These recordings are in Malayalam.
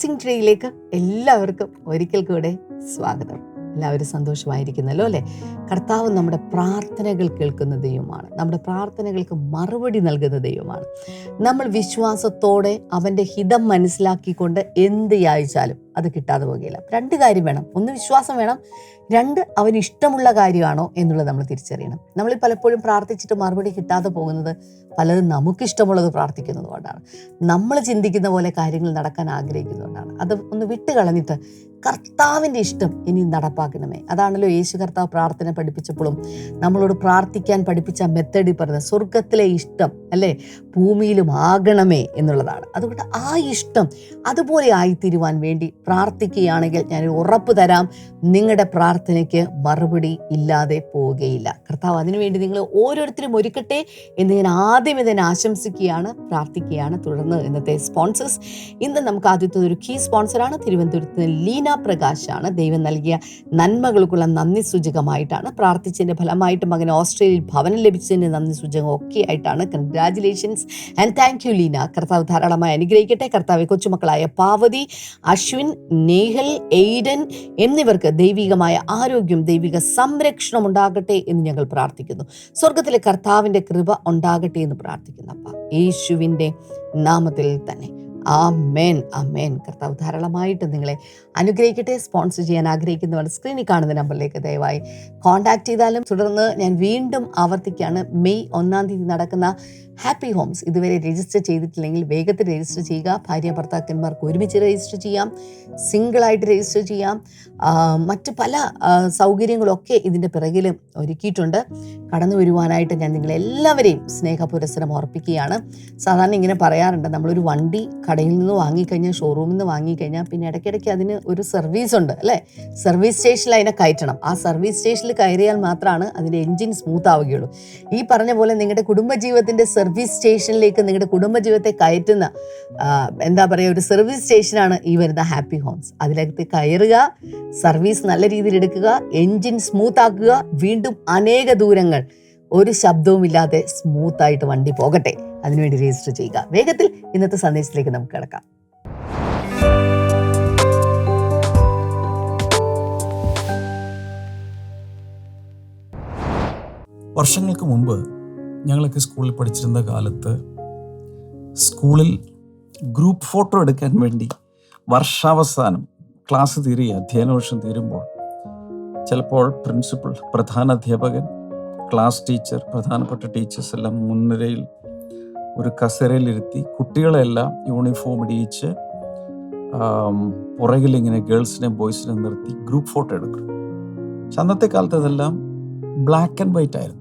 ബ്ലെസ്സിങ് ട്രീയിലേക്ക് എല്ലാവർക്കും ഒരിക്കൽ കൂടെ സ്വാഗതം. എല്ലാവരും സന്തോഷമായിരിക്കുന്നല്ലോ അല്ലേ? കർത്താവ് നമ്മുടെ പ്രാർത്ഥനകൾ കേൾക്കുന്ന ദൈവമാണ്. നമ്മുടെ പ്രാർത്ഥനകൾക്ക് മറുപടി നൽകുന്ന ദൈവമാണ്. നമ്മൾ വിശ്വാസത്തോടെ അവന്റെ ഹിതം മനസ്സിലാക്കിക്കൊണ്ട് എന്ത് യാചിച്ചാലും അത് കിട്ടാതെ പോകുകയില്ല രണ്ട് കാര്യം വേണം. ഒന്ന് വിശ്വാസം വേണം. രണ്ട് അവന് ഇഷ്ടമുള്ള കാര്യമാണോ എന്നുള്ളത് നമ്മൾ തിരിച്ചറിയണം. നമ്മൾ പലപ്പോഴും പ്രാർത്ഥിച്ചിട്ട് മറുപടി കിട്ടാതെ പോകുന്നത് പലരും നമുക്കിഷ്ടമുള്ളത് പ്രാർത്ഥിക്കുന്നത് കൊണ്ടാണ്. നമ്മൾ ചിന്തിക്കുന്ന പോലെ കാര്യങ്ങൾ നടക്കാൻ ആഗ്രഹിക്കുന്നതുകൊണ്ടാണ് അത് ഒന്ന് വിട്ട് കളഞ്ഞിട്ട് കർത്താവിന്റെ ഇഷ്ടം ഇനി നടപ്പാക്കണമേ. അതാണല്ലോ യേശു കർത്താവ് പ്രാർത്ഥന പഠിപ്പിച്ചപ്പോഴും നമ്മളോട് പ്രാർത്ഥിക്കാൻ പഠിപ്പിച്ച മെത്തഡിൽ പറഞ്ഞത് സ്വർഗത്തിലെ ഇഷ്ടം അല്ലേ? ഭൂമിയിലും ആകണമേ എന്നുള്ളതാണ്. അതുകൊണ്ട് ആ ഇഷ്ടം അതുപോലെ ആയിത്തീരുവാൻ വേണ്ടി പ്രാർത്ഥിക്കുകയാണെങ്കിൽ ഞാൻ ഉറപ്പ് തരാം. നിങ്ങളുടെ പ്രാർത്ഥനയ്ക്ക് മറുപടി ഇല്ലാതെ പോവുകയില്ല. കർത്താവ് അതിനുവേണ്ടി നിങ്ങൾ ഓരോരുത്തരും ഒരുക്കട്ടെ എന്ന് ഞാൻ ആദ്യം ഇതിനെ ആശംസിക്കുകയാണ് പ്രാർത്ഥിക്കുകയാണ്. തുടർന്ന് ഇന്നത്തെ സ്പോൺസേഴ്സ് ഇന്ന് നമുക്ക് ആദ്യത്തെ ഒരു കീ സ്പോൺസറാണ് തിരുവനന്തപുരത്ത് ലീന പ്രകാശാണ്. ദൈവം നൽകിയ നന്മകൾക്കുള്ള നന്ദി സൂചകമായിട്ടാണ് പ്രാർത്ഥിച്ചതിന്റെ ഫലമായിട്ട് മകൻ ഓസ്ട്രേലിയയിൽ ഭവനം ലഭിച്ചതിന്റെ നന്ദി സൂചകം ഒക്കെ ആയിട്ടാണ്. Congratulations and thank you Leena. കർത്താവ് ധാരാളമായി അനുഗ്രഹിക്കട്ടെ. കർത്താവ് കൊച്ചുമക്കളായ പാവതി അശ്വിൻ നേഹൽ എയ്ഡൻ എന്നിവർക്ക് ദൈവികമായ ആരോഗ്യം ദൈവിക സംരക്ഷണം ഉണ്ടാകട്ടെ എന്ന് ഞങ്ങൾ പ്രാർത്ഥിക്കുന്നു. സ്വർഗത്തിലെ കർത്താവിന്റെ കൃപ ഉണ്ടാകട്ടെ എന്ന് പ്രാർത്ഥിക്കുന്നു അപ്പ. യേശുവിന്റെ നാമത്തിൽ തന്നെ. ആ മേൻ ആ മേൻ കർത്താവ് ധാരാളമായിട്ട് നിങ്ങളെ അനുഗ്രഹിക്കട്ടെ സ്പോൺസർ ചെയ്യാൻ ആഗ്രഹിക്കുന്നവർ സ്ക്രീനിൽ കാണുന്ന നമ്പറിലേക്ക് ദയവായി കോൺടാക്ട് ചെയ്താലും തുടർന്ന് ഞാൻ വീണ്ടും ആവർത്തിക്കുകയാണ്. മെയ് ഒന്നാം തീയതി നടക്കുന്ന ഹാപ്പി ഹോംസ് ഇതുവരെ രജിസ്റ്റർ ചെയ്തിട്ടില്ലെങ്കിൽ വേഗത്തിൽ രജിസ്റ്റർ ചെയ്യുക. ഭാര്യ ഭർത്താക്കന്മാർക്ക് ഒരുമിച്ച് രജിസ്റ്റർ ചെയ്യാം. സിംഗിളായിട്ട് രജിസ്റ്റർ ചെയ്യാം. മറ്റ് പല സൗകര്യങ്ങളൊക്കെ ഇതിന്റെ പിറകിൽ ഒരുക്കിയിട്ടുണ്ട്. കടന്നു വരുവാനായിട്ട് ഞാൻ നിങ്ങളെല്ലാവരെയും സ്നേഹ പുരസ്സരം ഓർപ്പിക്കുകയാണ് സാധാരണ ഇങ്ങനെ പറയാറുണ്ട് നമ്മളൊരു വണ്ടി കടയിൽ നിന്ന് വാങ്ങിക്കഴിഞ്ഞാൽ ഷോറൂമിൽ നിന്ന് വാങ്ങിക്കഴിഞ്ഞാൽ പിന്നെ ഇടയ്ക്കിടയ്ക്ക് അതിന് ഒരു സർവീസ് ഉണ്ട് അല്ലേ? സർവീസ് സ്റ്റേഷനിൽ അതിനെ കയറ്റണം. ആ സർവീസ് സ്റ്റേഷനിൽ കയറിയാൽ മാത്രമാണ് അതിന്റെ എൻജിൻ സ്മൂത്ത് ആവുകയുള്ളൂ. ഈ പറഞ്ഞ പോലെ നിങ്ങളുടെ കുടുംബജീവിതത്തിന്റെ സർവീസ് സ്റ്റേഷനിലേക്ക് നിങ്ങളുടെ കുടുംബജീവിതത്തെ കയറ്റുന്ന എന്താ പറയുക ഒരു സർവീസ് സ്റ്റേഷനാണ് ഈ വരുന്ന ഹാപ്പി ഹോംസ് അതിലേക്ക് കയറുക സർവീസ് നല്ല രീതിയിൽ എടുക്കുക എൻജിൻ സ്മൂത്ത് ആക്കുക വീണ്ടും അനേക ദൂരങ്ങൾ ഒരു ശബ്ദവുമില്ലാതെ സ്മൂത്തായിട്ട് വണ്ടി പോകട്ടെ. അതിനുവേണ്ടി രജിസ്റ്റർ ചെയ്യുക. വേഗത്തിൽ ഇന്നത്തെ സന്ദേശത്തിലേക്ക് നമുക്ക് കിടക്കാം. വർഷങ്ങൾക്ക് മുമ്പ് ഞങ്ങളൊക്കെ സ്കൂളിൽ പഠിച്ചിരുന്ന കാലത്ത് സ്കൂളിൽ ഗ്രൂപ്പ് ഫോട്ടോ എടുക്കാൻ വേണ്ടി വർഷാവസാനം ക്ലാസ് തീരുക അധ്യയന വർഷം തീരുമ്പോൾ ചിലപ്പോൾ പ്രിൻസിപ്പൾ പ്രധാന അധ്യാപകൻ ക്ലാസ് ടീച്ചർ പ്രധാനപ്പെട്ട ടീച്ചേഴ്സ് എല്ലാം മുൻനിരയിൽ ഒരു കസേരയിലിരുത്തി കുട്ടികളെല്ലാം യൂണിഫോം ഇടിയിച്ച് പുറകിൽ ഇങ്ങനെ ഗേൾസിനെയും ബോയ്സിനെയും നിർത്തി ഗ്രൂപ്പ് ഫോട്ടോ എടുക്കും. പക്ഷെ അന്നത്തെ കാലത്ത് ഇതെല്ലാം ബ്ലാക്ക് ആൻഡ് വൈറ്റ് ആയിരുന്നു.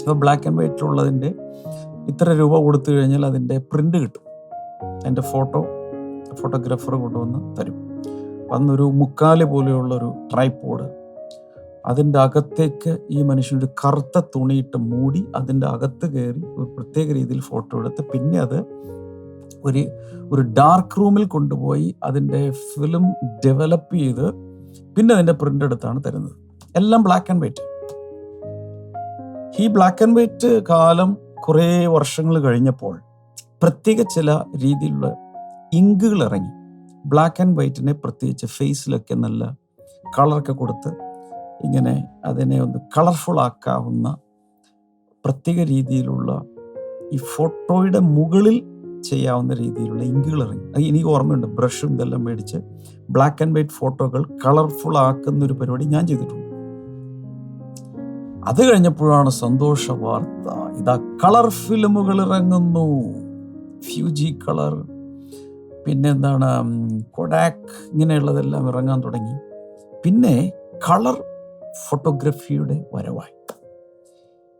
അപ്പോൾ ബ്ലാക്ക് ആൻഡ് വൈറ്റ് വൈറ്റിലുള്ളതിന്റെ ഇത്ര രൂപ കൊടുത്തു കഴിഞ്ഞാൽ അതിന്റെ പ്രിന്റ് കിട്ടും. അതിന്റെ ഫോട്ടോ ഫോട്ടോഗ്രാഫർ കൊണ്ടുവന്ന് തരും. അന്നൊരു മുക്കാൽ പോലെയുള്ളൊരു ട്രൈപ്പോഡ് അതിന്റെ അകത്തേക്ക് ഈ മനുഷ്യനൊരു കറുത്ത തുണിയിട്ട് മൂടി അതിന്റെ അകത്ത് കയറി ഒരു പ്രത്യേക രീതിയിൽ ഫോട്ടോ എടുത്ത് പിന്നെ അത് ഒരു ഒരു ഡാർക്ക് റൂമിൽ കൊണ്ടുപോയി അതിന്റെ ഫിലിം ഡെവലപ്പ് ചെയ്ത് പിന്നെ അതിന്റെ പ്രിന്റ് എടുത്താണ് തരുന്നത്. എല്ലാം ബ്ലാക്ക് ആൻഡ് വൈറ്റ് ഈ ബ്ലാക്ക് ആൻഡ് വൈറ്റ് കാലം കുറേ വർഷങ്ങൾ കഴിഞ്ഞപ്പോൾ പ്രത്യേക ചില രീതിയിലുള്ള ഇങ്കുകൾ ഇറങ്ങി. ബ്ലാക്ക് ആൻഡ് വൈറ്റിനെ പ്രത്യേകിച്ച് ഫേസിലൊക്കെ നല്ല കളറൊക്കെ കൊടുത്ത് ഇങ്ങനെ അതിനെ ഒന്ന് കളർഫുൾ ആക്കാവുന്ന പ്രത്യേക രീതിയിലുള്ള ഈ ഫോട്ടോയുടെ മുകളിൽ ചെയ്യാവുന്ന രീതിയിലുള്ള ഇങ്കുകൾ ഇറങ്ങി. അത് എനിക്ക് ഓർമ്മയുണ്ട്. ബ്രഷും ഇതെല്ലാം മേടിച്ച് ബ്ലാക്ക് ആൻഡ് വൈറ്റ് ഫോട്ടോകൾ കളർഫുൾ ആക്കുന്ന ഒരു പരിപാടി ഞാൻ ചെയ്തിട്ടുണ്ട്. അത് കഴിഞ്ഞപ്പോഴാണ് സന്തോഷ വാർത്ത ഇതാ കളർ ഫിലിമുകൾ ഇറങ്ങുന്നു. Fuji colour. പിന്നെന്താണ് കൊഡാക്ക് ഇങ്ങനെയുള്ളതെല്ലാം ഇറങ്ങാൻ തുടങ്ങി. പിന്നെ കളർ ഫോട്ടോഗ്രഫിയുടെ വരവായി.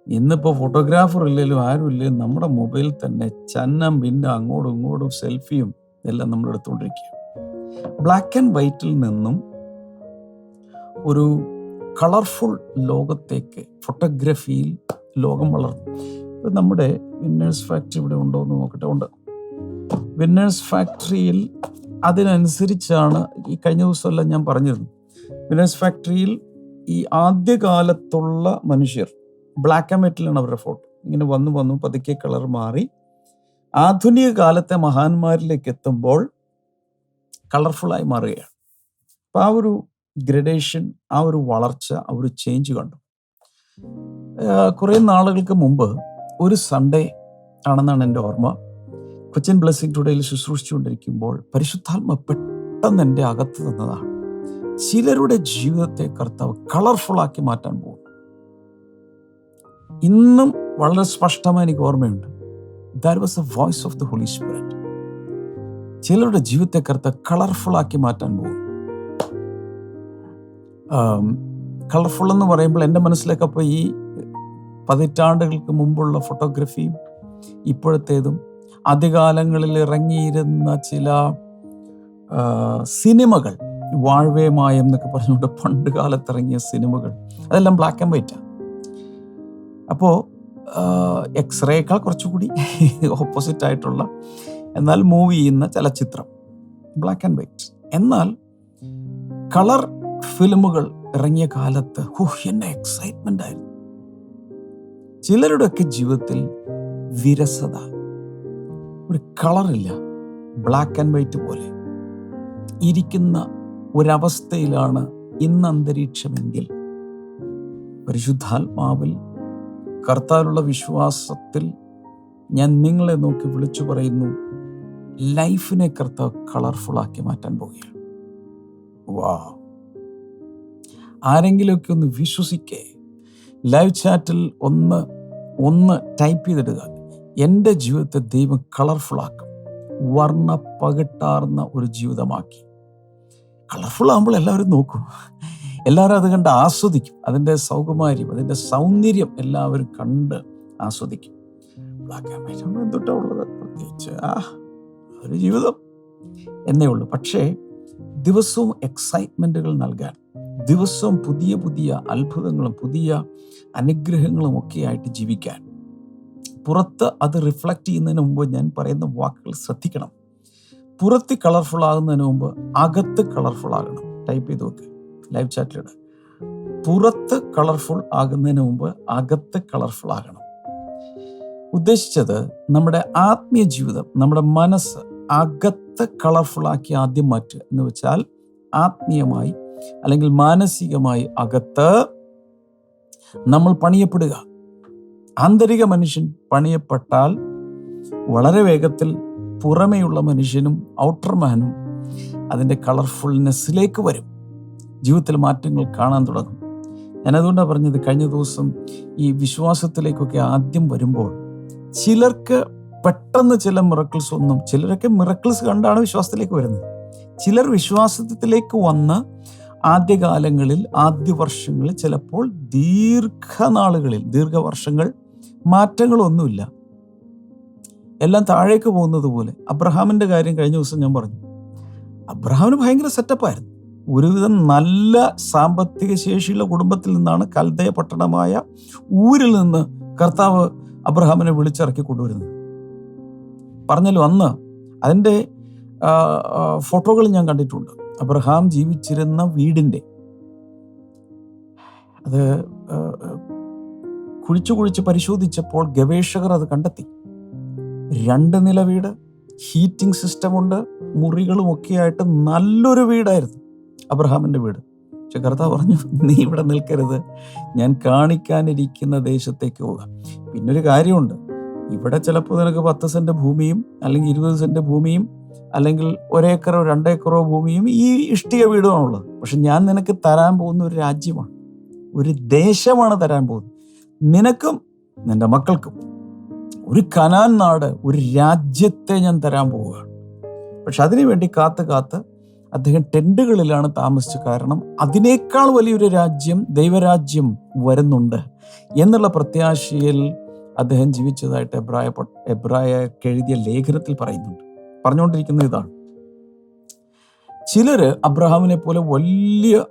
ഇന്നിപ്പോൾ ഫോട്ടോഗ്രാഫർ ഇല്ലെങ്കിലും ആരും ഇല്ലെങ്കിലും നമ്മുടെ മൊബൈൽ തന്നെ ചന്നം പിന്നെ അങ്ങോട്ടും ഇങ്ങോട്ടും സെൽഫിയും എല്ലാം നമ്മൾ എടുത്തുകൊണ്ടിരിക്കുക ബ്ലാക്ക് ആൻഡ് വൈറ്റിൽ നിന്നും ഒരു കളർഫുൾ ലോകത്തേക്ക് ഫോട്ടോഗ്രഫിയിൽ ലോകം വളർന്നു. ഇപ്പം നമ്മുടെ വിന്നേഴ്സ് ഫാക്ടറി ഇവിടെ ഉണ്ടോ എന്ന് നോക്കട്ടെ. ഉണ്ട്. വിന്നേഴ്സ് ഫാക്ടറിയിൽ അതിനനുസരിച്ചാണ് ഈ കഴിഞ്ഞ ദിവസമെല്ലാം ഞാൻ പറഞ്ഞിരുന്നു. വിന്നേഴ്സ് ഫാക്ടറിയിൽ ഈ ആദ്യകാലത്തുള്ള മനുഷ്യർ ബ്ലാക്ക് ആൻഡ് വൈറ്റിലാണ് അവരുടെ ഫോട്ടോ. ഇങ്ങനെ വന്നു വന്നു പതുക്കെ കളർ മാറി. ആധുനിക കാലത്തെ മഹാന്മാരിലേക്ക് എത്തുമ്പോൾ കളർഫുള്ളായി മാറുകയാണ്. അപ്പോൾ ആ ഒരു ഗ്രഡേഷൻ ആ ഒരു വളർച്ച ആ ഒരു ചേഞ്ച് കണ്ടു. കുറേ നാളുകൾക്ക് മുമ്പ് ഒരു സൺഡേ ആണെന്നാണ് എന്റെ ഓർമ്മ. കൊച്ചിൻ ബ്ലെസ്സിങ് ടുഡേയിൽ ശുശ്രൂഷിച്ചുകൊണ്ടിരിക്കുമ്പോൾ പരിശുദ്ധാത്മ പെട്ടെന്ന് എന്റെ അകത്ത് തന്നതാണ്. ചിലരുടെ ജീവിതത്തെ കർത്താവ് കളർഫുള്ളാക്കി മാറ്റാൻ പോകും ഇന്നും വളരെ സ്പഷ്ടമായി എനിക്ക് ഓർമ്മയുണ്ട്. That was a voice of the Holy Spirit ചിലരുടെ ജീവിതത്തെ കർത്താവ് കളർഫുള്ളാക്കി മാറ്റാൻ പോകും കളർഫുൾ എന്ന് പറയുമ്പോൾ എന്റെ മനസ്സിലേക്ക് അപ്പോൾ ഈ പതിറ്റാണ്ടുകൾക്ക് മുമ്പുള്ള ഫോട്ടോഗ്രഫിയും ഇപ്പോഴത്തേതും ആദ്യകാലങ്ങളിൽ ഇറങ്ങിയിരുന്ന ചില സിനിമകൾ വാഴ്വേമായം എന്നൊക്കെ പറഞ്ഞുകൊണ്ട് പണ്ട് കാലത്ത് ഇറങ്ങിയ സിനിമകൾ അതെല്ലാം ബ്ലാക്ക് ആൻഡ് വൈറ്റാണ് അപ്പോൾ എക്സ്റേയേക്കാൾ കുറച്ചുകൂടി ഓപ്പോസിറ്റ് ആയിട്ടുള്ള എന്നാൽ മൂവ് ചെയ്യുന്ന ചലച്ചിത്രം ബ്ലാക്ക് ആൻഡ് വൈറ്റ് എന്നാൽ കളർ ഫിലിമുകൾ ഇറങ്ങിയ കാലത്ത് ഹുഹ് എന്നെ എക്സൈറ്റ്മെന്റ് ആയിരുന്നു. ചിലരുടെയൊക്കെ ജീവിതത്തിൽ വിരസത ഒരു കളറില്ല ബ്ലാക്ക് ആൻഡ് വൈറ്റ് പോലെ. ഇരിക്കുന്ന ഒരവസ്ഥയിലാണ് ഇന്ന് അന്തരീക്ഷമെങ്കിൽ പരിശുദ്ധാത്മാവിൽ കർത്താവിലുള്ള വിശ്വാസത്തിൽ ഞാൻ നിങ്ങളെ നോക്കി വിളിച്ചു പറയുന്നു ലൈഫിനെ കർത്താവ് കളർഫുൾ ആക്കി മാറ്റാൻ പോവുകയാണ്. വാ ആരെങ്കിലുമൊക്കെ ഒന്ന് വിശ്വസിക്കേ. ലൈവ് ചാറ്റിൽ ഒന്ന് ഒന്ന് ടൈപ്പ് ചെയ്തിടുക. എന്റെ ജീവിതത്തെ ദൈവം കളർഫുൾ ആക്കും വർണ പകിട്ടാർന്ന ഒരു ജീവിതമാക്കി. കളർഫുൾ ആകുമ്പോൾ എല്ലാവരും നോക്കും. എല്ലാവരും അത് കണ്ട് ആസ്വദിക്കും. അതിന്റെ സൗകുമാര്യം അതിന്റെ സൗന്ദര്യം എല്ലാവരും കണ്ട് ആസ്വദിക്കും. ബ്ലാക്ക് എന്തുട്ടാ ഉള്ളത്? പ്രത്യേകിച്ച് ആ ഒരു ജീവിതം എന്നേ ഉള്ളൂ. പക്ഷേ ദിവസവും എക്സൈറ്റ്മെന്റുകൾ നൽകാൻ ദിവസവും പുതിയ പുതിയ അത്ഭുതങ്ങളും പുതിയ അനുഗ്രഹങ്ങളും ഒക്കെ ആയിട്ട് ജീവിക്കാൻ. പുറത്ത് അത് റിഫ്ലക്റ്റ് ചെയ്യുന്നതിന് മുമ്പ് ഞാൻ പറയുന്ന വാക്കുകൾ ശ്രദ്ധിക്കണം. പുറത്ത് കളർഫുൾ ആകുന്നതിന് മുമ്പ് അകത്ത് കളർഫുൾ ആകണം. ടൈപ്പ് ചെയ്ത് നോക്ക്. ലൈവ് ചാറ്റിലൂടെ പുറത്ത് കളർഫുൾ ആകുന്നതിന് മുമ്പ് അകത്ത് കളർഫുൾ ആകണം. ഉദ്ദേശിച്ചത് നമ്മുടെ ആത്മീയ ജീവിതം നമ്മുടെ മനസ്സ് അകത്ത് കളർഫുൾ ആക്കി ആദ്യം മാറ്റുക എന്ന് വെച്ചാൽ ആത്മീയമായി അല്ലെങ്കിൽ മാനസികമായി അകത്ത് നമ്മൾ പണിയപ്പെടുക. ആന്തരിക മനുഷ്യൻ പണിയപ്പെട്ടാൽ വളരെ വേഗത്തിൽ പുറമേയുള്ള മനുഷ്യനും ഔട്ടർ മാനും അതിന്റെ കളർഫുൾനെസ്സിലേക്ക് വരും. ജീവിതത്തിൽ മാറ്റങ്ങൾ കാണാൻ തുടങ്ങും. ഞാൻ അതുകൊണ്ടാണ് പറഞ്ഞത് കഴിഞ്ഞ ദിവസം ഈ വിശ്വാസത്തിലേക്കൊക്കെ ആദ്യം വരുമ്പോൾ ചിലർക്ക് പെട്ടെന്ന് ചില മിറക്കിൾസ് ഒന്നും ചിലരൊക്കെ മിറക്കിൾസ് കണ്ടാണ് വിശ്വാസത്തിലേക്ക് വരുന്നത്. ചിലർ വിശ്വാസത്തിലേക്ക് വന്ന് ആദ്യകാലങ്ങളിൽ ആദ്യ വർഷങ്ങളിൽ ചിലപ്പോൾ ദീർഘനാളുകളിൽ ദീർഘവർഷങ്ങൾ മാറ്റങ്ങളൊന്നുമില്ല. എല്ലാം താഴേക്ക് പോകുന്നത് പോലെ. അബ്രഹാമിന്റെ കാര്യം കഴിഞ്ഞ ദിവസം ഞാൻ പറഞ്ഞു. അബ്രഹാമിന് ഭയങ്കര സെറ്റപ്പായിരുന്നു ഒരുവിധം നല്ല സാമ്പത്തിക ശേഷിയുള്ള കുടുംബത്തിൽ നിന്നാണ് കൽദയ പട്ടണമായ ഊരിൽ നിന്ന് കർത്താവ് അബ്രഹാമിനെ വിളിച്ചിറക്കി കൊണ്ടുവരുന്നത്. പറഞ്ഞല്ലോ അന്ന് അതിന്റെ ഫോട്ടോകൾ ഞാൻ കണ്ടിട്ടുണ്ട്. അബ്രഹാം ജീവിച്ചിരുന്ന വീടിന്റെ അത് കുഴിച്ചു കുഴിച്ച് പരിശോധിച്ചപ്പോൾ ഗവേഷകർ അത് കണ്ടെത്തി. രണ്ട് നില വീട് ഹീറ്റിംഗ് സിസ്റ്റം ഉണ്ട് മുറികളും ഒക്കെ ആയിട്ട് നല്ലൊരു വീടായിരുന്നു അബ്രഹാമിന്റെ വീട്. പക്ഷെ കർത്താവ് പറഞ്ഞു നീ ഇവിടെ നിൽക്കരുത് ഞാൻ കാണിക്കാനിരിക്കുന്ന ദേശത്തേക്ക് പോവുക പിന്നൊരു കാര്യമുണ്ട് ഇവിടെ ചിലപ്പോൾ നിനക്ക് പത്ത് സെന്റ് ഭൂമിയും അല്ലെങ്കിൽ ഇരുപത് സെന്റ് ഭൂമിയും അല്ലെങ്കിൽ ഒരേക്കറോ രണ്ടേക്കറോ ഭൂമിയും ഈ ഇഷ്ടിക വീടുമാണുള്ളത്. പക്ഷെ ഞാൻ നിനക്ക് തരാൻ പോകുന്ന ഒരു രാജ്യമാണ്. ഒരു ദേശമാണ് തരാൻ പോകുന്നത്. നിനക്കും നിന്റെ മക്കൾക്കും ഒരു കനാൻ നാട് ഒരു രാജ്യത്തെ ഞാൻ തരാൻ പോവുകയാണ്. പക്ഷെ അതിനു വേണ്ടി കാത്ത് കാത്ത് അദ്ദേഹം ടെന്റുകളിലാണ് താമസിച്ചത് കാരണം അതിനേക്കാൾ വലിയൊരു രാജ്യം ദൈവരാജ്യം വരുന്നുണ്ട് എന്നുള്ള പ്രത്യാശയിൽ അദ്ദേഹം ജീവിച്ചതായിട്ട് എബ്രായ എബ്രായ കെഴുതിയ ലേഖനത്തിൽ പറയുന്നുണ്ട്. പറഞ്ഞുകൊണ്ടിരിക്കുന്നത് ഇതാണ്. ചിലര് അബ്രഹാമിനെ പോലെ വലിയ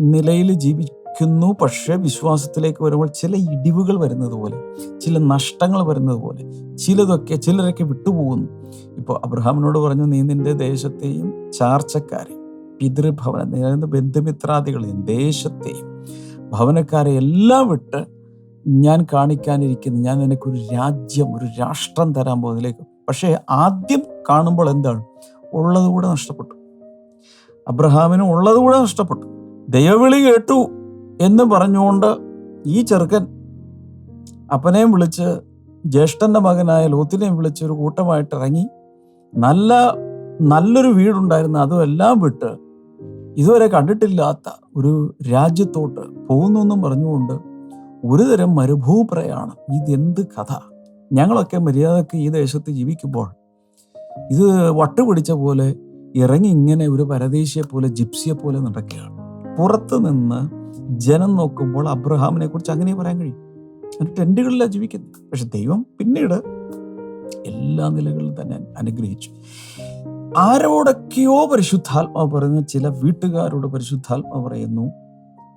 നിലയിൽ ജീവിക്കുന്നു പക്ഷേ വിശ്വാസത്തിലേക്ക് വരുമ്പോൾ ചില ഇടിവുകൾ വരുന്നത് പോലെ ചില നഷ്ടങ്ങൾ വരുന്നത് പോലെ ചിലതൊക്കെ ചിലരൊക്കെ വിട്ടുപോകുന്നു. ഇപ്പോൾ അബ്രഹാമിനോട് പറഞ്ഞു നീ നിന്റെ ദേശത്തെയും ചാർച്ചക്കാരെ പിതൃഭവന ബന്ധുമിത്രാദികളെയും ദേശത്തെയും ഭവനക്കാരെ എല്ലാം വിട്ട് ഞാൻ കാണിക്കാനിരിക്കുന്നു. ഞാൻ നിനക്കൊരു രാജ്യം ഒരു രാഷ്ട്രം തരാൻ പോകുന്നതിലേക്ക് പക്ഷേ ആദ്യം കാണുമ്പോൾ എന്താണ്? ഉള്ളത് കൂടെ നഷ്ടപ്പെട്ടു. അബ്രഹാമിന് ഉള്ളത് കൂടെ നഷ്ടപ്പെട്ടു. ദൈവവിളി കേട്ടു എന്ന് പറഞ്ഞുകൊണ്ട് ഈ ചെറുക്കൻ അപ്പനെയും വിളിച്ച് ജ്യേഷ്ഠന്റെ മകനായ ലോത്തിനെയും വിളിച്ച് ഒരു കൂട്ടമായിട്ട് ഇറങ്ങി. നല്ല നല്ലൊരു വീടുണ്ടായിരുന്നു. അതുമെല്ലാം വിട്ട് ഇതുവരെ കണ്ടിട്ടില്ലാത്ത ഒരു രാജ്യത്തോട്ട് പോകുന്നു എന്നും പറഞ്ഞുകൊണ്ട് ഒരുതരം മരുഭൂപ്രയാണ്. ഇതെന്ത് കഥ? ഞങ്ങളൊക്കെ മര്യാദയ്ക്ക് ഈ ദേശത്ത് ജീവിക്കുമ്പോൾ ഇത് വട്ടുപിടിച്ച പോലെ ഇറങ്ങി ഇങ്ങനെ ഒരു പരദേശിയെ പോലെ ജിപ്സിയെ പോലെ നടക്കുകയാണ്. പുറത്ത് നിന്ന് ജനം നോക്കുമ്പോൾ അബ്രഹാമിനെ കുറിച്ച് അങ്ങനെ പറയാൻ കഴിയും. അത് ടെന്റുകളിലാണ് ജീവിക്കുന്നത്. പക്ഷെ ദൈവം പിന്നീട് എല്ലാ നിലകളിലും തന്നെ അനുഗ്രഹിച്ചു. ആരോടൊക്കെയോ പരിശുദ്ധാത്മാവ് പറയുന്ന ചില വീട്ടുകാരോട് പരിശുദ്ധാത്മാവ് പറയുന്നു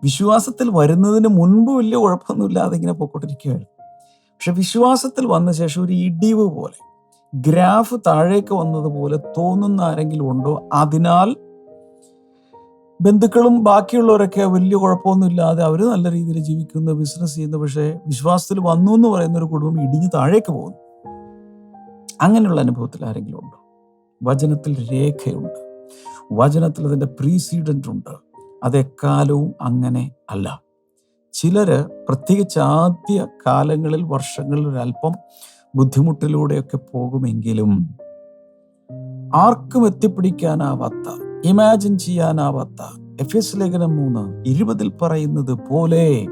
വിശ്വാസത്തിൽ വരുന്നതിന് മുൻപ് വലിയ കുഴപ്പമൊന്നുമില്ലാതെ ഇങ്ങനെ പോയിക്കൊണ്ടിരിക്കുകയായിരുന്നു. പക്ഷെ വിശ്വാസത്തിൽ വന്ന ശേഷം ഒരു ഇടിവ് പോലെ ഗ്രാഫ് താഴേക്ക് വന്നതുപോലെ തോന്നുന്ന ആരെങ്കിലും ഉണ്ടോ? അതിനാൽ ബന്ധുക്കളും ബാക്കിയുള്ളവരൊക്കെ വലിയ കുഴപ്പമൊന്നുമില്ലാതെ അവർ നല്ല രീതിയിൽ ജീവിക്കുന്നു ബിസിനസ് ചെയ്യുന്നു. പക്ഷേ വിശ്വാസത്തിൽ വന്നു എന്ന് പറയുന്ന ഒരു കുടുംബം ഇടിഞ്ഞ് താഴേക്ക് പോകുന്നു. അങ്ങനെയുള്ള അനുഭവത്തിൽ ആരെങ്കിലും ഉണ്ടോ? വചനത്തിൽ രേഖയുണ്ട്. വചനത്തിൽ അതിന്റെ പ്രീസീഡന്റ് ഉണ്ട്. അതെക്കാലവും അങ്ങനെ അല്ല. ചിലര് പ്രത്യേകിച്ച് ആദ്യ കാലങ്ങളിൽ വർഷങ്ങളിൽ ഒരല്പം ബുദ്ധിമുട്ടിലൂടെയൊക്കെ പോകുമെങ്കിലും ആർക്കും എത്തിപ്പിടിക്കാനാവാത്ത ഇമാജിൻ ചെയ്യാനാവാത്ത എഫ് എസ് ലേഖനം മൂന്ന് ഇരുപതിൽ പറയുന്നത് പോലെ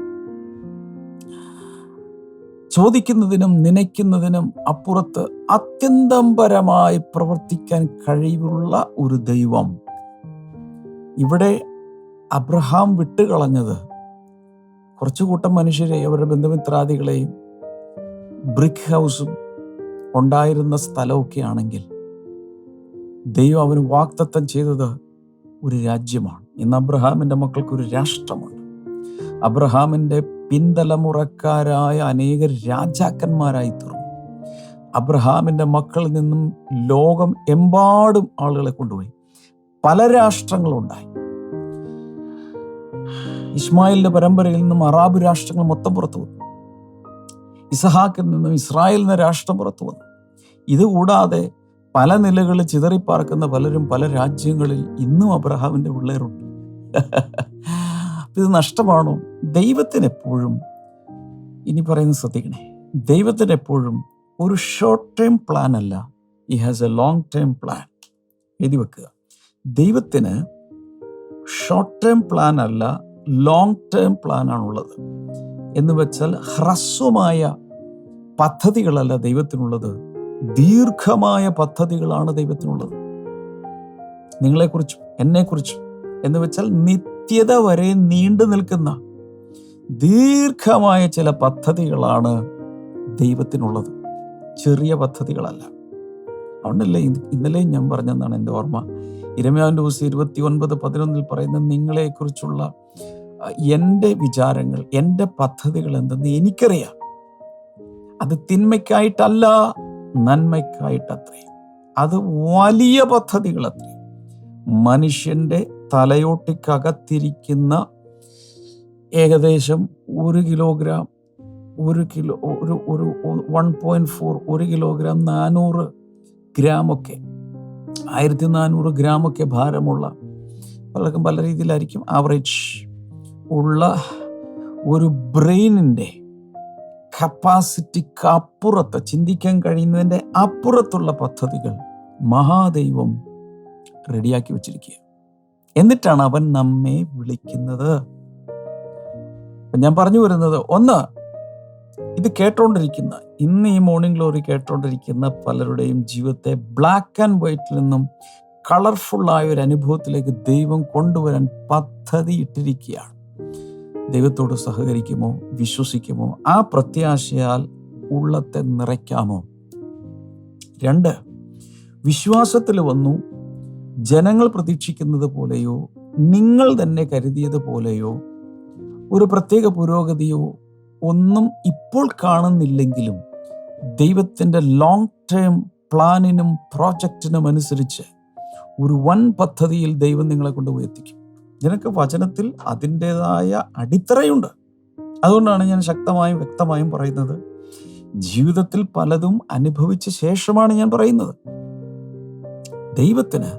ചോദിക്കുന്നതിനും നനയ്ക്കുന്നതിനും അപ്പുറത്ത് അത്യന്തം പരമായി പ്രവർത്തിക്കാൻ കഴിവുള്ള ഒരു ദൈവം. ഇവിടെ അബ്രഹാം വിട്ടുകളഞ്ഞത് കുറച്ചു കൂട്ടം മനുഷ്യരെ അവരുടെ ബന്ധുമിത്രാദികളെയും ബ്രിക്ക് ഹൗസും ഉണ്ടായിരുന്ന സ്ഥലമൊക്കെ ആണെങ്കിൽ ദൈവം അവന് വാക്തത്വം ചെയ്തത് ഒരു രാജ്യമാണ്. ഇന്ന് അബ്രഹാമിന്റെ മക്കൾക്ക് ഒരു രാഷ്ട്രമുണ്ട്. അബ്രഹാമിന്റെ പിന്തലമുറക്കാരായ അനേക രാജാക്കന്മാരായി തീർന്നു. അബ്രഹാമിന്റെ മക്കളിൽ നിന്നും ലോകം എമ്പാടും ആളുകളെ കൊണ്ടുപോയി. പല രാഷ്ട്രങ്ങളുണ്ടായി. ഇസ്മായിലിന്റെ പരമ്പരയിൽ നിന്നും അറാബ് രാഷ്ട്രങ്ങൾ മൊത്തം പുറത്തു വന്നു. ഇസഹാക്കിൽ നിന്നും ഇസ്രായേൽ എന്ന രാഷ്ട്രം പുറത്തു വന്നു. ഇതുകൂടാതെ പല നിലകളിൽ ചിതറിപ്പാർക്കുന്ന പലരും പല രാജ്യങ്ങളിൽ ഇന്നും അബ്രഹാമിന്റെ പിള്ളേരുണ്ട്. ഇത് നഷ്ടമാണോ? ദൈവത്തിന് എപ്പോഴും ഇനി പറയുന്നത് ശ്രദ്ധിക്കണേ. ദൈവത്തിന് എപ്പോഴും ഒരു ഷോർട്ട് ടേം പ്ലാൻ അല്ല. ഈ has a long term plan എഴുതി വെക്കുക. ദൈവത്തിന് ഷോർട്ട് ടേം പ്ലാൻ അല്ല ലോങ് ടേം പ്ലാൻ ആണുള്ളത്. എന്ന് വെച്ചാൽ ഹ്രസ്വമായ പദ്ധതികളല്ല ദൈവത്തിനുള്ളത്. ദീർഘമായ പദ്ധതികളാണ് ദൈവത്തിനുള്ളത്. നിങ്ങളെക്കുറിച്ചും എന്നെക്കുറിച്ചും എന്ന് വെച്ചാൽ നിത്യത വരെ നീണ്ടു നിൽക്കുന്ന ദീർഘമായ ചില പദ്ധതികളാണ് ദൈവത്തിനുള്ളത്. ചെറിയ പദ്ധതികളല്ല. അതുകൊണ്ടല്ലേ ഇന്നലെയും ഞാൻ പറഞ്ഞെന്നാണ് എന്റെ ഓർമ്മ. ഇരമ്യാവിന്റെ ദിവസം ഇരുപത്തി ഒൻപത് പതിനൊന്നിൽ പറയുന്ന നിങ്ങളെക്കുറിച്ചുള്ള എന്റെ വിചാരങ്ങൾ എന്റെ പദ്ധതികൾ എന്തെന്ന് എനിക്കറിയാം. അത് തിന്മയ്ക്കായിട്ടല്ല നന്മയ്ക്കായിട്ടത്രേ അത് വലിയ പദ്ധതികൾ അത്രേ മനുഷ്യന്റെ തലയോട്ടിക്കകത്തിരിക്കുന്ന ഏകദേശം ഒരു കിലോഗ്രാം ഒരു കിലോ ഒരു ഒരു വൺ പോയിന്റ് ഫോർ ഒരു കിലോഗ്രാം നാനൂറ് ഗ്രാമൊക്കെ ആയിരത്തി നാനൂറ് ഗ്രാമൊക്കെ ഭാരമുള്ള പലർക്കും പല രീതിയിലായിരിക്കും ആവറേജ് ഉള്ള ഒരു ബ്രെയിനിന്റെ കപ്പാസിറ്റിക്ക് അപ്പുറത്ത് ചിന്തിക്കാൻ കഴിയുന്നതിന്റെ അപ്പുറത്തുള്ള പദ്ധതികൾ മഹാദൈവം റെഡിയാക്കി വെച്ചിരിക്കുക എന്നിട്ടാണ് അവൻ നമ്മെ വിളിക്കുന്നത്. ഞാൻ പറഞ്ഞു വരുന്നത് ഒന്ന് ഇത് കേട്ടോണ്ടിരിക്കുന്ന ഇന്ന് ഈ മോർണിംഗ് ഗ്ലോറി കേട്ടോണ്ടിരിക്കുന്ന പലരുടെയും ജീവിതത്തെ ബ്ലാക്ക് ആൻഡ് വൈറ്റിൽ നിന്നും കളർഫുള്ളായ ഒരു അനുഭവത്തിലേക്ക് ദൈവം കൊണ്ടുവരാൻ പദ്ധതി ഇട്ടിരിക്കുകയാണ് ദൈവത്തോട് സഹകരിക്കുമോ? വിശ്വസിക്കുമോ? ആ പ്രത്യാശയാൽ ഉള്ളത്തെ നിറയ്ക്കാമോ? രണ്ട് വിശ്വാസത്തിൽ വന്നു ജനങ്ങൾ പ്രതീക്ഷിക്കുന്നത് പോലെയോ നിങ്ങൾ തന്നെ കരുതിയത് പോലെയോ ഒരു പ്രത്യേക പുരോഗതിയോ ഒന്നും ഇപ്പോൾ കാണുന്നില്ലെങ്കിലും ദൈവത്തിന്റെ ലോങ് ടേം പ്ലാനിനും പ്രോജക്റ്റിനും അനുസരിച്ച് ഒരു വൻ പദ്ധതിയിൽ ദൈവം നിങ്ങളെ കൊണ്ടുപോയി എത്തിക്കും. നിനക്ക് വചനത്തിൽ അതിന്റെതായ അടിത്തറയുണ്ട്. അതുകൊണ്ടാണ് ഞാൻ ശക്തമായും വ്യക്തമായും പറയുന്നത്. ജീവിതത്തിൽ പലതും അനുഭവിച്ച ശേഷമാണ് ഞാൻ പറയുന്നത്. ദൈവത്തിന്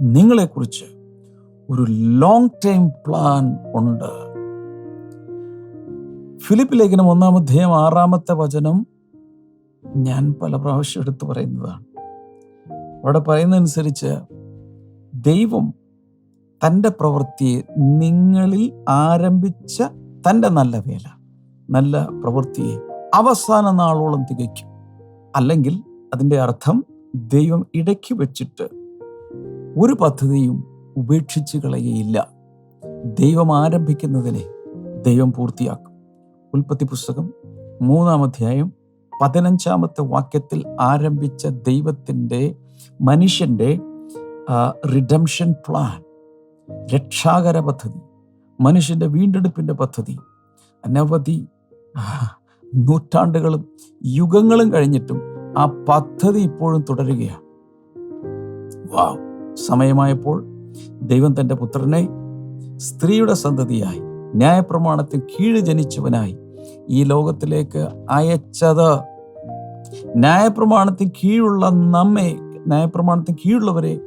നിങ്ങളെക്കുറിച്ച് ഒരു ലോങ് ടൈം പ്ലാൻ ഉണ്ട്. ഫിലിപ്പ് ലേഖനം ഒന്നാം അധ്യായം ആറാമത്തെ വചനം ഞാൻ പല പ്രാവശ്യം എടുത്തു പറയുന്നതാണ്. അവിടെ പറയുന്നതനുസരിച്ച് ദൈവം തന്റെ പ്രവൃത്തിയെ നിങ്ങളിൽ ആരംഭിച്ച തന്റെ നല്ല വേല. നല്ല പ്രവൃത്തിയെ അവസാന നാളോളം തികയ്ക്കും. അല്ലെങ്കിൽ അതിന്റെ അർത്ഥം ദൈവം ഇടയ്ക്ക് വെച്ചിട്ട് ഒരു പദ്ധതിയും ഉപേക്ഷിച്ച് കളയുകയില്ല. ദൈവം ആരംഭിക്കുന്നതിനെ ദൈവം പൂർത്തിയാക്കും. ഉൽപ്പത്തി പുസ്തകം മൂന്നാം അധ്യായം പതിനഞ്ചാമത്തെ വാക്യത്തിൽ ആരംഭിച്ച ദൈവത്തിന്റെ മനുഷ്യന്റെ റിഡംഷൻ പ്ലാൻ രക്ഷാകര പദ്ധതി മനുഷ്യന്റെ വീണ്ടെടുപ്പിന്റെ പദ്ധതി അനവധി നൂറ്റാണ്ടുകളും യുഗങ്ങളും കഴിഞ്ഞിട്ടും ആ പദ്ധതി ഇപ്പോഴും തുടരുകയാണ്. വാ സമയമായപ്പോൾ ദൈവം തന്റെ പുത്രനെ സ്ത്രീയുടെ സന്തതിയായി ന്യായപ്രമാണത്തിന് കീഴ് ജനിച്ചവനായി ഈ ലോകത്തിലേക്ക് അയച്ചത്. ന്യായപ്രമാണത്തിന് കീഴുള്ള നമ്മെ ന്യായപ്രമാണത്തിന് കീഴുള്ളവരെ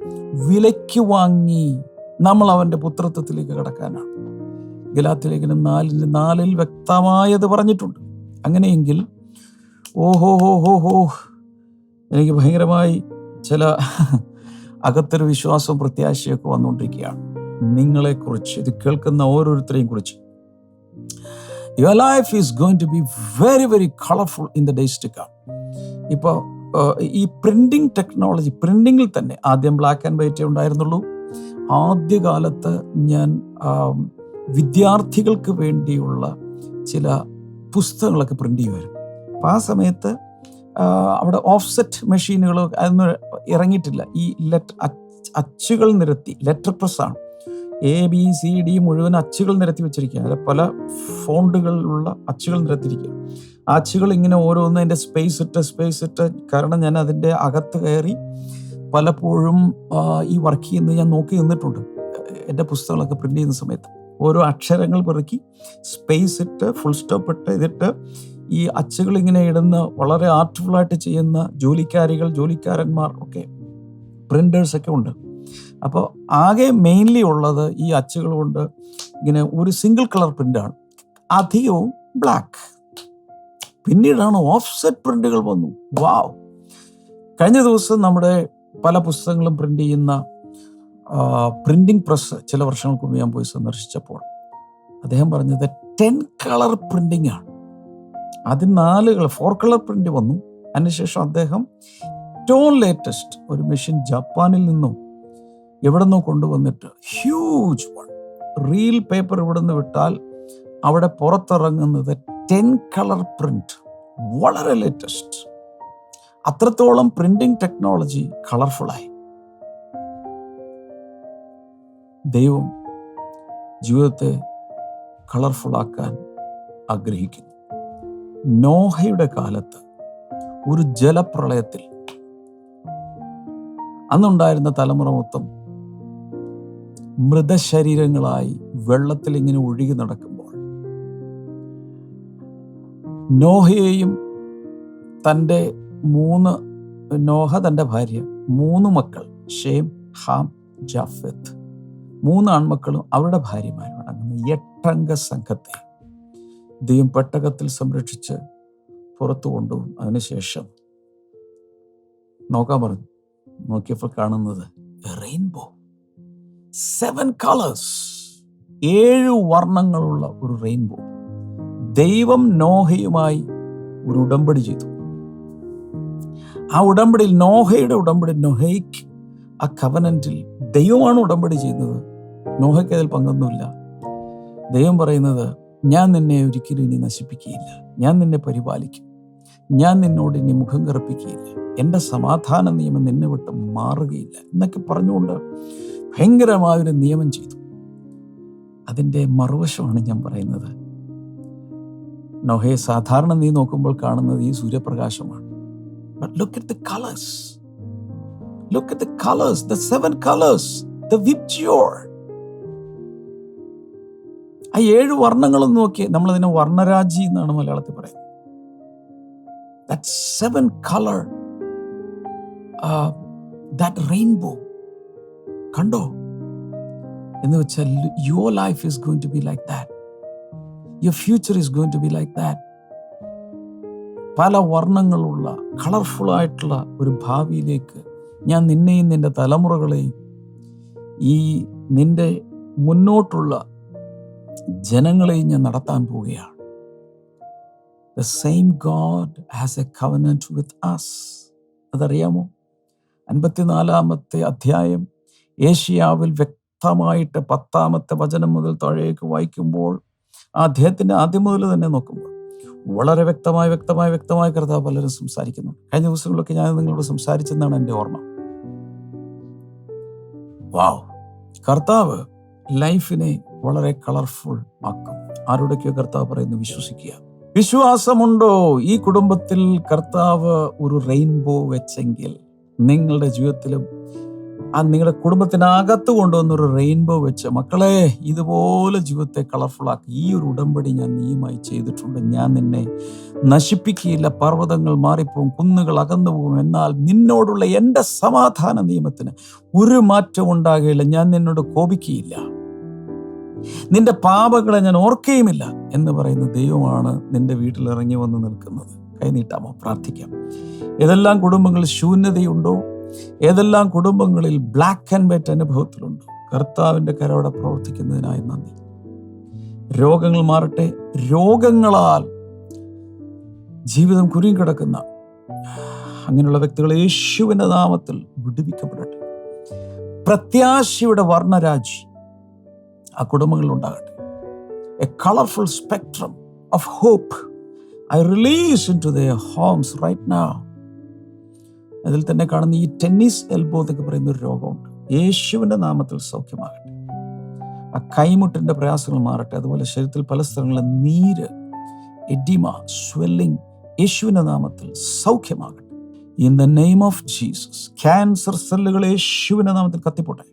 വിലയ്ക്ക് വാങ്ങി. നമ്മൾ അവന്റെ പുത്രത്വത്തിലേക്ക് കടക്കാനാണ്. ഗലാത്തിലേഖനം നാലിന്റെ നാലിൽ വ്യക്തമായത് പറഞ്ഞിട്ടുണ്ട്. അങ്ങനെയെങ്കിൽ ഓഹോ ഹോ ഹോ ഹോ എനിക്ക് ഭയങ്കരമായി ചില അകത്തൊരു വിശ്വാസവും പ്രത്യാശയൊക്കെ വന്നുകൊണ്ടിരിക്കുകയാണ്. നിങ്ങളെക്കുറിച്ച് ഇത് കേൾക്കുന്ന ഓരോരുത്തരെയും കുറിച്ച്. Your life is going to be very very colourful in the days to ഇപ്പോൾ ഈ പ്രിന്റിംഗ് ടെക്നോളജി പ്രിന്റിങ്ങിൽ തന്നെ ആദ്യം ബ്ലാക്ക് ആൻഡ് വൈറ്റേ ഉണ്ടായിരുന്നുള്ളൂ. ആദ്യകാലത്ത് ഞാൻ വിദ്യാർത്ഥികൾക്ക് വേണ്ടിയുള്ള ചില പുസ്തകങ്ങളൊക്കെ പ്രിന്റ് ചെയ്യുമായിരുന്നു. അപ്പം ആ സമയത്ത് അവിടെ ഓഫ്സെറ്റ് മെഷീനുകൾ അതൊന്നും ഇറങ്ങിയിട്ടില്ല. ഈ ലെറ്റർ അച്ചുകൾ നിരത്തി ലെറ്റർ പ്രസ്സാണ്. എ ബി സി ഡി മുഴുവൻ അച്ചുകൾ നിരത്തി വെച്ചിരിക്കുകയാണ്. അതിൽ പല ഫോണ്ടുകളിലുള്ള അച്ചുകൾ നിരത്തിയിരിക്കുക അച്ചുകൾ ഇങ്ങനെ ഓരോന്ന് അതിന്റെ സ്പേസ് ഇട്ട് സ്പേസ് ഇട്ട് കാരണം ഞാൻ അതിന്റെ അകത്ത് കയറി പലപ്പോഴും ഈ വർക്ക് ചെയ്യുന്നത് ഞാൻ നോക്കി നിന്നിട്ടുണ്ട്. എന്റെ പുസ്തകങ്ങളൊക്കെ പ്രിന്റ് ചെയ്യുന്ന സമയത്ത്. ഓരോ അക്ഷരങ്ങൾ പെറുക്കി സ്പേസ് ഇട്ട് ഫുൾ സ്റ്റോപ്പ് ഇട്ട് ഇതിട്ട് ഈ അച്ചുകൾ ഇങ്ങനെ ഇടുന്ന വളരെ ആർട്ട്ഫുള്ളായിട്ട് ചെയ്യുന്ന ജോലിക്കാരികൾ ജോലിക്കാരന്മാർ ഒക്കെ പ്രിന്റേഴ്സ് ഒക്കെ ഉണ്ട്. അപ്പോൾ ആകെ മെയിൻലി ഉള്ളത് ഈ അച്ചുകൾ കൊണ്ട് ഇങ്ങനെ ഒരു സിംഗിൾ കളർ പ്രിന്റാണ് അധികവും ബ്ലാക്ക് പിന്നീടാണ് ഓഫ്സെറ്റ് പ്രിന്റുകൾ വന്നു. വാവ് കഴിഞ്ഞ ദിവസം നമ്മുടെ പല പുസ്തകങ്ങളും പ്രിന്റ് ചെയ്യുന്ന പ്രിന്റിംഗ് പ്രസ് ചില വർഷങ്ങൾക്ക് മുമ്പ് ഞാൻ പോയി സന്ദർശിച്ചപ്പോൾ അദ്ദേഹം പറഞ്ഞത് ടെൻ കളർ പ്രിന്റിംഗ് ആണ്. ആദ്യം നാല് കളർ ഫോർ കളർ പ്രിന്റ് വന്നു. അതിനുശേഷം അദ്ദേഹം ഏറ്റവും ലേറ്റസ്റ്റ് ഒരു മെഷീൻ ജപ്പാനിൽ നിന്നും എവിടെ നിന്നോ കൊണ്ടുവന്നിട്ട് ഹ്യൂജ് വൺ റീൽ പേപ്പർ ഇവിടെ നിന്ന് വിട്ടാൽ അവിടെ പുറത്തിറങ്ങുന്നത് ടെൻ കളർ പ്രിന്റ് വളരെ ലേറ്റസ്റ്റ് അത്രത്തോളം പ്രിന്റിംഗ് ടെക്നോളജി കളർഫുള്ളായി ദൈവം ജീവിതത്തെ കളർഫുള്ളാക്കാൻ ആഗ്രഹിക്കുന്നു. നോഹയുടെ കാലത്ത് ഒരു ജലപ്രളയത്തിൽ അന്നുണ്ടായിരുന്ന തലമുറ മൊത്തം മൃതശരീരങ്ങളായി വെള്ളത്തിൽ ഇങ്ങനെ ഒഴുകി നടക്കുമ്പോൾ നോഹയെയും തന്റെ മൂന്ന് നോഹ തന്റെ ഭാര്യ മൂന്ന് മക്കൾ ഷേം ഹാം ജാഫത്ത്. മൂന്ന് ആൺമക്കളും അവരുടെ ഭാര്യമാരും അടങ്ങുന്ന എട്ടംഗ സംഘത്തെ ദൈവം പെട്ടകത്തിൽ സംരക്ഷിച്ച് പുറത്തു കൊണ്ടുപോകും. അതിനുശേഷം നോക്കാൻ പറഞ്ഞു. നോക്കിയപ്പോൾ കാണുന്നത് റെയിൻബോ സെവൻ കളേഴ്സ് ഏഴ് വർണങ്ങളുള്ള ഒരു റെയിൻബോ ദൈവം നോഹയുമായി ഒരു ഉടമ്പടി ചെയ്തു. ആ ഉടമ്പടിയിൽ നോഹയുടെ ഉടമ്പടി നോഹയ്ക്ക് ആ കവനന്റിൽ ദൈവമാണ് ഉടമ്പടി ചെയ്യുന്നത്. നോഹയ്ക്ക് അതിൽ പങ്കൊന്നുമില്ല. ദൈവം പറയുന്നത് ഞാൻ നിന്നെ ഒരിക്കലും ഇനി നശിപ്പിക്കുകയില്ല. ഞാൻ നിന്നെ പരിപാലിക്കും. ഞാൻ നിന്നോട് ഇനി മുഖം കറുപ്പിക്കുകയില്ല. എന്റെ സമാധാന നിയമം നിന്നെ വിട്ട് മാറുകയില്ല. എന്നൊക്കെ പറഞ്ഞുകൊണ്ട് ഭയങ്കരമായൊരു നിയമം ചെയ്തു. അതിന്റെ മറുവശമാണ് ഞാൻ പറയുന്നത്. നോഹയെ സാധാരണ നീ നോക്കുമ്പോൾ കാണുന്നത് ഈ സൂര്യപ്രകാശമാണ്. But look at the colors. Look at the colors, the seven colors, the VIBGYOR ആ ഏഴ് വർണങ്ങളും നോക്കി നമ്മളതിനെ വർണരാജി എന്നാണ് മലയാളത്തിൽ പറയുന്നത്. കണ്ടോ? എന്ന് വെച്ചാൽ your life is going to be like that your future is going to be like that പല വർണങ്ങളുള്ള കളർഫുൾ ആയിട്ടുള്ള ഒരു ഭാവിയിലേക്ക് ഞാൻ നിന്നെയും നിന്റെ തലമുറകളെയും ഈ നിന്റെ മുന്നോട്ടുള്ള ജനങ്ങളെയും ഞാൻ നടത്താൻ പോവുകയാണ്. The same God has a covenant with us അതറിയാമോ? അൻപത്തിനാലാമത്തെ അധ്യായം ഏഷ്യാവിൽ വ്യക്തമായിട്ട് പത്താമത്തെ വചനം മുതൽ താഴേക്ക് വായിക്കുമ്പോൾ ആ അദ്ദേഹത്തിന്റെ ആദ്യം മുതൽ തന്നെ നോക്കുമ്പോൾ വളരെ വ്യക്തമായി വ്യക്തമായി വ്യക്തമായി കർത്താവ് പലരും സംസാരിക്കുന്നു. കഴിഞ്ഞ ദിവസങ്ങളിലൊക്കെ ഞാൻ നിങ്ങളോട് സംസാരിച്ചെന്നാണ് എന്റെ ഓർമ്മ. വാവ്. കർത്താവ് ലൈഫിനെ വളരെ കളർഫുൾ ആക്കും. ആരോടൊക്കെയോ കർത്താവ് പറയുന്നു വിശ്വസിക്കുക. വിശ്വാസമുണ്ടോ? ഈ കുടുംബത്തിൽ കർത്താവ് ഒരു റെയിൻബോ വെച്ചെങ്കിൽ നിങ്ങളുടെ ജീവിതത്തിലും ആ നിങ്ങളുടെ കുടുംബത്തിനകത്ത് കൊണ്ടുവന്നൊരു റെയിൻബോ വെച്ച് മക്കളെ ഇതുപോലെ ജീവിതത്തെ കളർഫുൾ ആക്കി ഈ ഒരു ഉടമ്പടി ഞാൻ നീയുമായി ചെയ്തിട്ടുണ്ട്. ഞാൻ നിന്നെ നശിപ്പിക്കുകയില്ല. പർവതങ്ങൾ മാറിപ്പോകും കുന്നുകൾ അകന്നു പോകും. എന്നാൽ നിന്നോടുള്ള എന്റെ സമാധാന നിയമത്തിന് ഒരു മാറ്റം ഉണ്ടാകുകയില്ല. ഞാൻ നിന്നോട് കോപിക്കുകയില്ല. നിന്റെ പാപങ്ങളെ ഞാൻ ഓർക്കുകയുമില്ല എന്ന് പറയുന്ന ദൈവമാണ് നിന്റെ വീട്ടിൽ ഇറങ്ങി വന്ന് നിൽക്കുന്നത്. കൈനീട്ടാമോ? പ്രാർത്ഥിക്കാം. ഏതെല്ലാം കുടുംബങ്ങളിൽ ശൂന്യതയുണ്ടോ? ഏതെല്ലാം കുടുംബങ്ങളിൽ ബ്ലാക്ക് ആൻഡ് വൈറ്റ് അനുഭവത്തിലുണ്ട്? കർത്താവിന്റെ കരവിടെ പ്രവർത്തിക്കുന്നതിനായി നന്ദി. രോഗങ്ങൾ മാറട്ടെ. രോഗങ്ങളാൽ ജീവിതം കുരുങ്ങിക്കിടക്കുന്ന അങ്ങനെയുള്ള വ്യക്തികൾ യേശുവിന്റെ നാമത്തിൽ വിടുവിക്കപ്പെടട്ടെ. പ്രത്യാശയുടെ വർണരാജി ആ കുടുംബങ്ങളിൽ ഉണ്ടാകട്ടെ. A colourful spectrum of hope I release in to the homes right നാ അതിൽ തന്നെ കാണുന്ന ഈ ടെന്നീസ് എൽബോ എന്നൊക്കെ പറയുന്ന ഒരു രോഗമുണ്ട്. യേശുവിന്റെ നാമത്തിൽ സൗഖ്യമാകട്ടെ. ആ കൈമുട്ടിന്റെ പ്രയാസങ്ങൾ മാറട്ടെ. അതുപോലെ ശരീരത്തിൽ പല സ്ഥലങ്ങളിൽ നീര് എഡിമ സ്വെല്ലിംഗ് യേശുവിന്റെ നാമത്തിൽ സൗഖ്യമാകട്ടെ. In the name of Jesus cancer സെല്ലുകൾ യേശുവിന്റെ നാമത്തിൽ കത്തിപ്പോട്ടെ.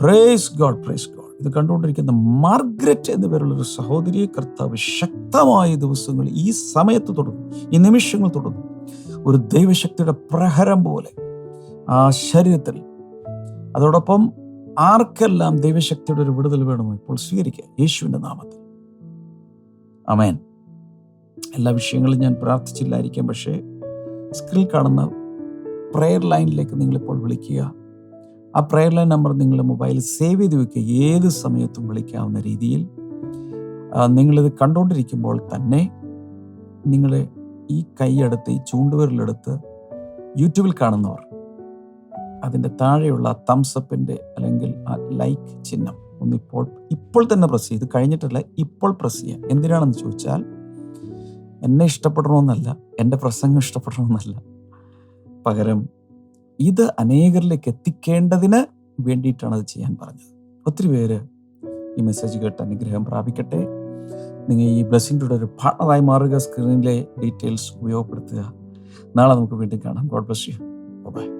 പ്രേസ് ഗോഡ് പ്രേസ് ഗോഡ് ഇത് കണ്ടുകൊണ്ടിരിക്കുന്ന മാർഗ്രറ്റ് എന്ന പേരുള്ള ഒരു സഹോദരിയെ കർത്താവ് ശക്തമായ ദിവസങ്ങൾ ഈ സമയത്ത് തുടർന്നു ഈ നിമിഷങ്ങൾ തുടർന്നു ഒരു ദൈവശക്തിയുടെ പ്രഹരം പോലെ ആ ശരീരത്തിൽ. അതോടൊപ്പം ആർക്കെല്ലാം ദൈവശക്തിയുടെ ഒരു വിടുതൽ വേണമോ ഇപ്പോൾ സ്വീകരിക്കുക. യേശുവിന്റെ നാമത്തിൽ. അമേൻ എല്ലാ വിഷയങ്ങളും ഞാൻ പ്രാർത്ഥിച്ചില്ലായിരിക്കാം പക്ഷേ സ്ക്രീനിൽ കാണുന്ന പ്രെയർ ലൈനിലേക്ക് നിങ്ങളിപ്പോൾ വിളിക്കുക. ആ പ്രെയർ ലൈൻ നമ്പർ നിങ്ങളുടെ മൊബൈലിൽ സേവ് ചെയ്ത് വെക്കുക. ഏത് സമയത്തും വിളിക്കാവുന്ന രീതിയിൽ. നിങ്ങളിത് കണ്ടുകൊണ്ടിരിക്കുമ്പോൾ തന്നെ നിങ്ങളെ ഈ കൈയെടുത്ത് ഈ ചൂണ്ടുവിരലെടുത്ത് യൂട്യൂബിൽ കാണുന്നവർ അതിന്റെ താഴെയുള്ള തംസപ്പിന്റെ അല്ലെങ്കിൽ ആ ലൈക്ക് ചിഹ്നം ഒന്നിപ്പോൾ ഇപ്പോൾ തന്നെ പ്രസ് ചെയ്ത് കഴിഞ്ഞിട്ടല്ല ഇപ്പോൾ പ്രസ് ചെയ്യാം. എന്തിനാണെന്ന് ചോദിച്ചാൽ എന്നെ ഇഷ്ടപ്പെടണമെന്നല്ല എന്റെ പ്രസംഗം ഇഷ്ടപ്പെടണമെന്നല്ല. പകരം ഇത് അനേകരിലേക്ക് എത്തിക്കേണ്ടതിന് വേണ്ടിയിട്ടാണ് അത് ചെയ്യാൻ പറഞ്ഞത്. ഒത്തിരി പേര് ഈ മെസ്സേജ് കേട്ട് അനുഗ്രഹം പ്രാപിക്കട്ടെ. നിങ്ങൾ ഈ ബ്ലെസ്സിന്റെ ഒരു പാർട്ണറായി മാറുക സ്ക്രീനിലെ ഡീറ്റെയിൽസ് ഉപയോഗപ്പെടുത്തുക. നാളെ നമുക്ക് വീണ്ടും കാണാം. God bless you by